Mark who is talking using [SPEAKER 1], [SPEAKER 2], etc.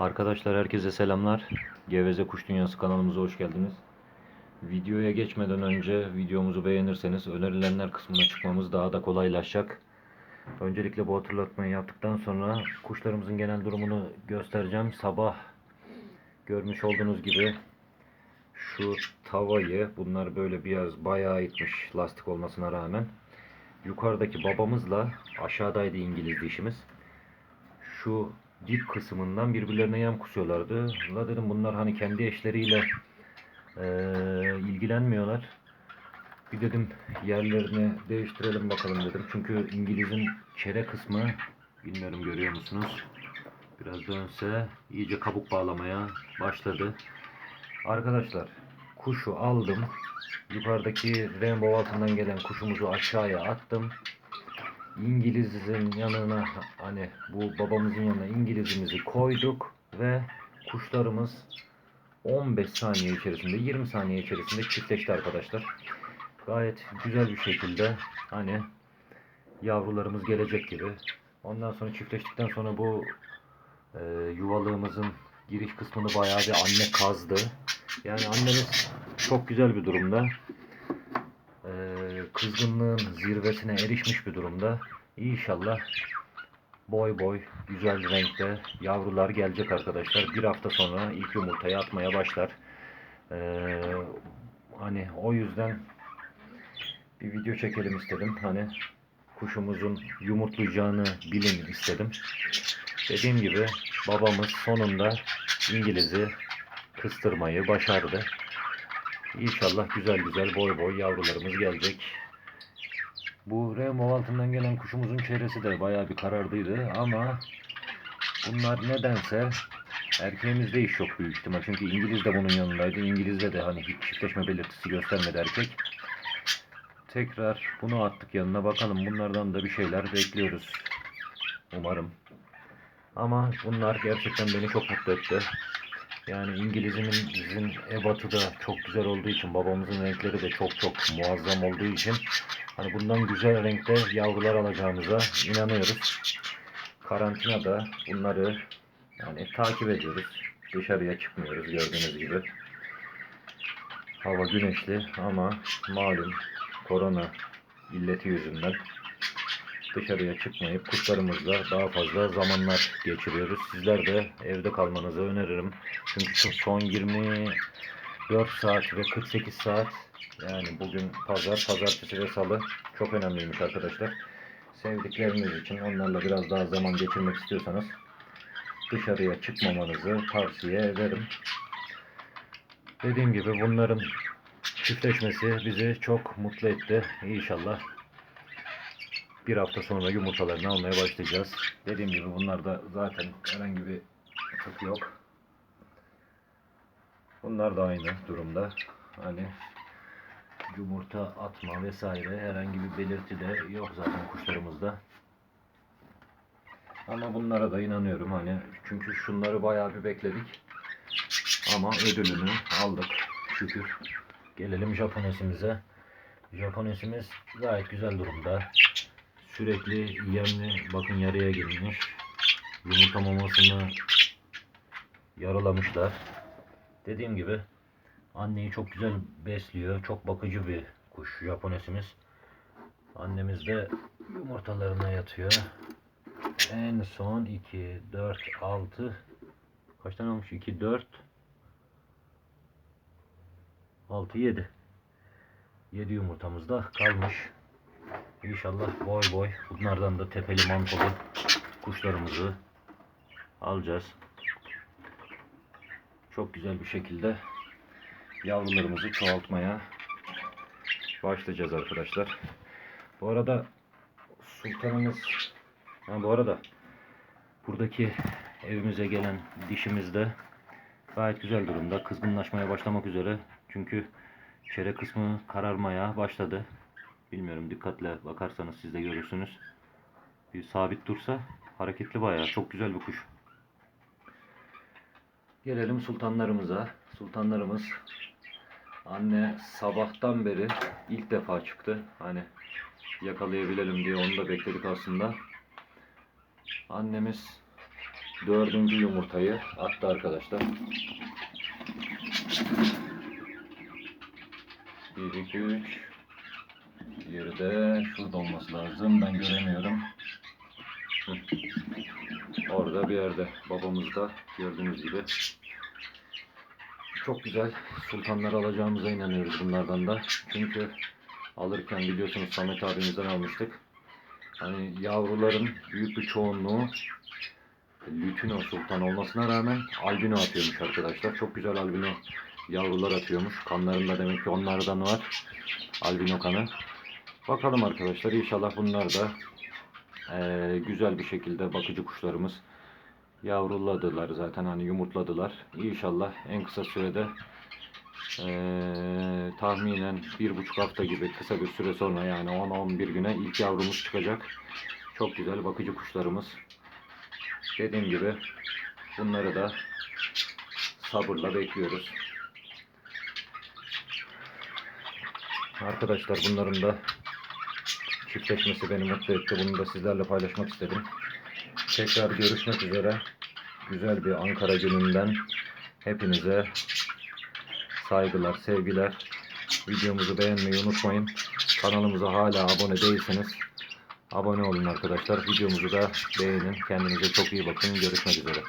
[SPEAKER 1] Arkadaşlar herkese selamlar. Geveze Kuş Dünyası kanalımıza hoş geldiniz. Videoya geçmeden önce videomuzu beğenirseniz önerilenler kısmına çıkmamız daha da kolaylaşacak. Öncelikle bu hatırlatmayı yaptıktan sonra kuşlarımızın genel durumunu göstereceğim. Sabah görmüş olduğunuz gibi şu tavayı bunlar böyle biraz bayağı itmiş lastik olmasına rağmen. Yukarıdaki babamızla aşağıdaydı İngiliz dişimiz şu dip kısmından birbirlerine yem kusuyorlardı. La dedim bunlar hani kendi eşleriyle eee, ilgilenmiyorlar. Bir dedim yerlerini değiştirelim bakalım dedim. Çünkü İngiliz'in çere kısmı bilmiyorum görüyor musunuz? Biraz dönse iyice kabuk bağlamaya başladı. Arkadaşlar kuşu aldım. Yukarıdaki rainbow altından gelen kuşumuzu aşağıya attım. İngiliz'in yanına hani bu babamızın yanına İngiliz'imizi koyduk ve kuşlarımız 15 saniye içerisinde 20 saniye içerisinde çiftleşti arkadaşlar. Gayet güzel bir şekilde hani yavrularımız gelecek gibi. Ondan sonra çiftleştikten sonra bu e, yuvalığımızın giriş kısmını bayağı bir anne kazdı. Yani annemiz çok güzel bir durumda e, kızgınlığın zirvesine erişmiş bir durumda. İnşallah boy boy güzel renkte yavrular gelecek arkadaşlar. Bir hafta sonra ilk yumurtayı atmaya başlar. Ee, hani o yüzden bir video çekelim istedim. Hani kuşumuzun yumurtlayacağını bilin istedim. Dediğim gibi babamız sonunda İngiliz'i kıstırmayı başardı. İnşallah güzel güzel boy boy yavrularımız gelecek. Bu Remo altından gelen kuşumuzun çehresi de bayağı bir karardıydı ama bunlar nedense erkeğimizde iş yok büyük ihtimal. Çünkü İngiliz de bunun yanındaydı. İngiliz'de de hani hiç çiftleşme belirtisi göstermedi erkek. Tekrar bunu attık yanına. Bakalım bunlardan da bir şeyler bekliyoruz. Umarım. Ama bunlar gerçekten beni çok mutlu etti. Yani İngiliz'in ebatı da çok güzel olduğu için babamızın renkleri de çok çok muazzam olduğu için hani bundan güzel renkte yavrular alacağımıza inanıyoruz. Karantinada bunları yani takip ediyoruz. Dışarıya çıkmıyoruz gördüğünüz gibi. Hava güneşli ama malum korona illeti yüzünden dışarıya çıkmayıp kuşlarımızla daha fazla zamanlar geçiriyoruz. Sizler de evde kalmanızı öneririm. Çünkü son 24 saat ve 48 saat yani bugün pazar, pazartesi ve salı çok önemliymiş arkadaşlar. Sevdikleriniz için onlarla biraz daha zaman geçirmek istiyorsanız dışarıya çıkmamanızı tavsiye ederim. Dediğim gibi bunların çiftleşmesi bizi çok mutlu etti. İnşallah bir hafta sonra yumurtalarını almaya başlayacağız. Dediğim gibi bunlarda zaten herhangi bir tık yok. Bunlar da aynı durumda. Hani yumurta atma vesaire herhangi bir belirti de yok zaten kuşlarımızda. Ama bunlara da inanıyorum hani çünkü şunları bayağı bir bekledik. Ama ödülünü aldık şükür. Gelelim Japonesimize. Japonesimiz gayet güzel durumda. Sürekli yemli bakın yarıya girmiş. Yumurta mamasını yaralamışlar. Dediğim gibi anneyi çok güzel besliyor. Çok bakıcı bir kuş Japonesimiz. Annemiz de yumurtalarına yatıyor. En son 2, 4, 6 kaç tane olmuş? 2, 4 6, 7 7 yumurtamız da kalmış. İnşallah boy boy bunlardan da tepeli mantolu kuşlarımızı alacağız. Çok güzel bir şekilde yavrularımızı çoğaltmaya başlayacağız arkadaşlar. Bu arada sultanımız ha, bu arada buradaki evimize gelen dişimiz de gayet güzel durumda. Kızgınlaşmaya başlamak üzere. Çünkü çere kısmı kararmaya başladı. Bilmiyorum dikkatle bakarsanız siz de görürsünüz. Bir sabit dursa hareketli bayağı. Çok güzel bir kuş. Gelelim sultanlarımıza. Sultanlarımız anne sabahtan beri ilk defa çıktı. Hani yakalayabilelim diye onu da bekledik aslında. Annemiz dördüncü yumurtayı attı arkadaşlar. 1, 2, 3. Diğeri de şurada olması lazım. Ben göremiyorum. Hı. Orada bir yerde. Babamız da gördüğünüz gibi. Çok güzel. Sultanları alacağımıza inanıyoruz bunlardan da. Çünkü alırken biliyorsunuz Samet abimizden almıştık. Hani yavruların büyük bir çoğunluğu Lütino Sultan olmasına rağmen albino atıyormuş arkadaşlar. Çok güzel albino yavrular atıyormuş. Kanlarında demek ki onlardan var. Albino kanı. Bakalım arkadaşlar inşallah bunlar da eee, güzel bir şekilde bakıcı kuşlarımız yavruladılar zaten hani yumurtladılar. İnşallah en kısa sürede eee, tahminen bir buçuk hafta gibi kısa bir süre sonra yani 10-11 güne ilk yavrumuz çıkacak. Çok güzel bakıcı kuşlarımız. Dediğim gibi bunları da sabırla bekliyoruz. Arkadaşlar bunların da çiftleşmesi beni mutlu etti. Bunu da sizlerle paylaşmak istedim. Tekrar görüşmek üzere. Güzel bir Ankara gününden hepinize saygılar, sevgiler. Videomuzu beğenmeyi unutmayın. Kanalımıza hala abone değilseniz abone olun arkadaşlar. Videomuzu da beğenin. Kendinize çok iyi bakın. Görüşmek üzere.